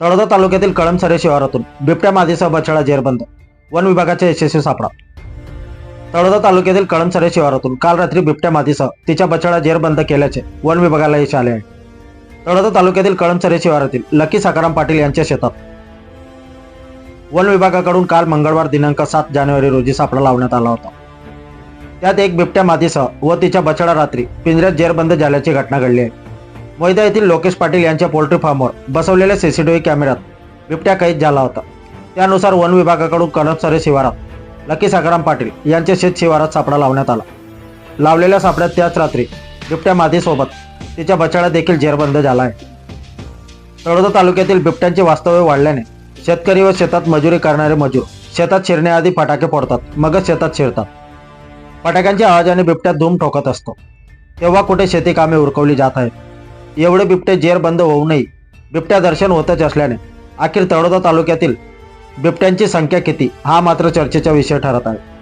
तळोदा तालुक्यातील कळमसरे शिवारातून बिबट्या मादीसह बछडा जेरबंद. वन विभागाच्या यशस्वी सापडा तळोदा तालुक्यातील कळमसरे शिवारातून काल रात्री बिबट्या मादीसह तिच्या बछडा जेरबंद केल्याचे वन विभागाला यश आले आहे. तळोदा तालुक्यातील कळमसरे शिवारातील लकी सकाराम पाटील यांच्या शेतात. वन विभागाकडून काल मंगळवार दिनांक सात जानेवारी रोजी सापळा लावण्यात आला होता. त्यात एक बिबट्या मादीसह व तिच्या बछडा रात्री पिंजऱ्यात जेरबंद झाल्याची घटना घडली आहे. मोयदा येथील लोकेश पाटील यांच्या पोल्ट्री फार्मवर बसवलेल्या सीसीटीव्ही कॅमेऱ्यात बिबट्या कैद झाला होता. त्यानुसार वन विभागाकडून कनपसरे शिवारात लकी साकाराम पाटील यांच्या शेत शिवारात सापळा लावण्यात आला. लावलेल्या सापड्यात त्याच रात्री बिबट्या मादीसोबत तिच्या बचाडा देखील जेरबंद झाला आहे. तळोदा तालुक्यातील बिबट्यांचे वास्तव्य वाढल्याने शेतकरी व शेतात मजुरी करणारे मजूर शेतात शिरण्याआधी फटाके फोडतात मगच शेतात शिरतात. फटाक्यांच्या आवाजाने बिबट्यात धूम ठोकत असतो. तेव्हा कुठे शेती कामे उरकवली जात आहेत? एवढे बिबटे जेर बंद नये. बिबट्या दर्शन होतच असल्याने. अखेर तळोदा तालुक्यातील बिबट्यांची संख्या किती? हा मात्र चर्चेचा विषय ठरत आहे.